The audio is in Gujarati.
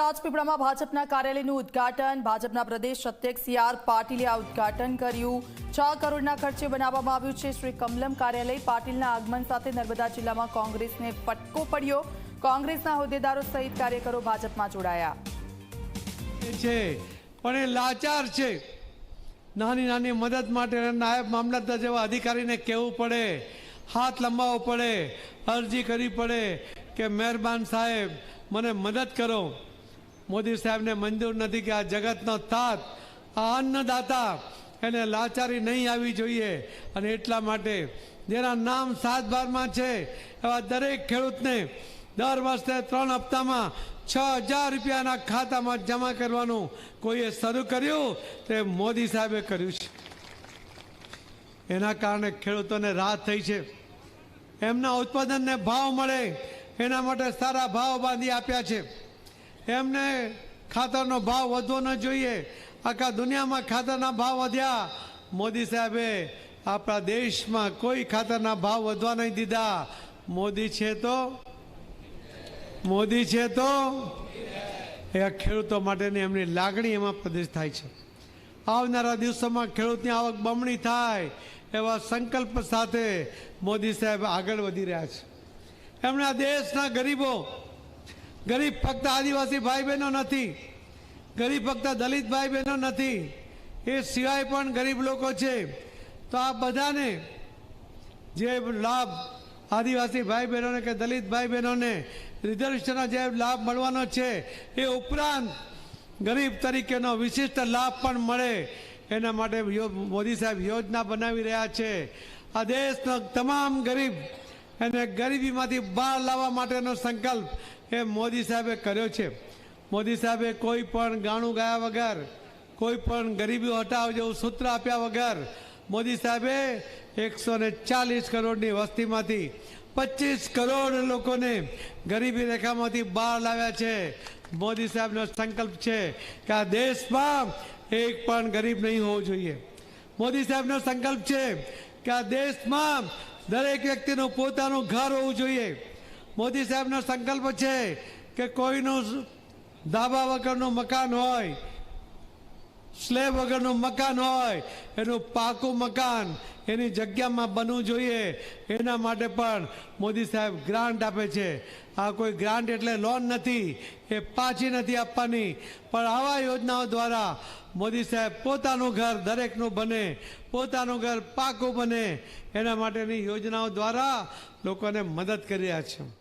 રાજપીપળામાં ભાજપના કાર્યાલયનું ઉદ્ઘાટન. ભાજપના પ્રદેશ અધ્યક્ષ સી આર પાટીલે આ ઉદ્ઘાટન કર્યું. છ કરોડના ખર્ચે બનાવવામાં આવ્યું છે શ્રી કમલમ કાર્યાલય. પાટીલના આગમન સાથે નર્મદા જિલ્લામાં કોંગ્રેસને ફટકો પડ્યો. કોંગ્રેસના હોદ્દેદારો સહિત કાર્યકરો ભાજપમાં જોડાયા. છે, પણ એ લાચાર છે. નાની નાની મદદ માટે નાયબ મામલતદાર જેવા અધિકારીને કહેવું પડે, હાથ લંબાવવો પડે, અરજી કરવી પડે કે મહેરબાન સાહેબ, મને મદદ કરો. મોદી સાહેબને મંજૂર નથી કે આ જગતનો તાત, આ અન્નદાતા એને લાચારી નહીં આવી જોઈએ. અને એટલા માટે જેના નામ સાત બારમાં છે, એવા દરેક ખેડૂતને દર વર્ષે ત્રણ હપ્તામાં છ હજાર રૂપિયાના ખાતામાં જમા કરવાનું કોઈએ શરૂ કર્યું, તે મોદી સાહેબે કર્યું છે. એના કારણે ખેડૂતોને રાહત થઈ છે. એમના ઉત્પાદનને ભાવ મળે, એના માટે સારા ભાવ બાંધી આપ્યા છે. એમને ખાતરનો ભાવ વધવો ન જોઈએ. આખા દુનિયામાં ખાતરના ભાવ વધ્યા. મોદી સાહેબે આપણા દેશમાં કોઈ ખાતરના ભાવ વધવા નહીં દીધા. મોદી છે તો? મોદી છે તો? એ ખેડૂતો માટેની એમની લાગણી એમાં પ્રદેશ થાય છે. આવનારા દિવસોમાં ખેડૂતની આવક બમણી થાય એવા સંકલ્પ સાથે મોદી સાહેબ આગળ વધી રહ્યા છે. એમણે દેશના ગરીબો ગરીબ ફક્ત આદિવાસી ભાઈ બહેનો નથી, ગરીબ ફક્ત દલિત ભાઈ બહેનો નથી, એ સિવાય પણ ગરીબ લોકો છે. તો આ બધાને જે લાભ આદિવાસી ભાઈ બહેનોને કે દલિત ભાઈ બહેનોને રિઝર્વેશનનો જે લાભ મળવાનો છે, એ ઉપરાંત ગરીબ તરીકેનો વિશિષ્ટ લાભ પણ મળે. એના માટે મોદી સાહેબ યોજના બનાવી રહ્યા છે. આ દેશનો તમામ ગરીબ એને ગરીબીમાંથી બહાર લાવવા માટેનો સંકલ્પ એ મોદી સાહેબે કર્યો છે. મોદી સાહેબે કોઈ પણ ગાણું ગાયા વગર, કોઈ પણ ગરીબી હટાવ જેવું સૂત્ર આપ્યા વગર, મોદી સાહેબે એકસો ને ચાલીસ કરોડની વસ્તીમાંથી પચીસ કરોડ લોકોને ગરીબી રેખામાંથી બહાર લાવ્યા છે. મોદી સાહેબનો સંકલ્પ છે કે આ દેશમાં એક પણ ગરીબ નહીં હોવું જોઈએ. મોદી સાહેબનો સંકલ્પ છે કે આ દેશમાં દરેક વ્યક્તિનું પોતાનું ઘર હોવું જોઈએ. મોદી સાહેબનો સંકલ્પ છે કે કોઈનું ધાબા વગરનું મકાન હોય, સ્લેબ વગરનું મકાન હોય, એનું પાકું મકાન એની જગ્યામાં બનવું જોઈએ. એના માટે પણ મોદી સાહેબ ગ્રાન્ટ આપે છે. આ કોઈ ગ્રાન્ટ એટલે લોન નથી. એ પાછી નથી આપવાની. પણ આવા યોજનાઓ દ્વારા મોદી સાહેબ પોતાનું ઘર દરેકનું બને, પોતાનું ઘર પાકું બને. એના માટેની યોજનાઓ દ્વારા લોકોને મદદ કરી રહ્યા છે.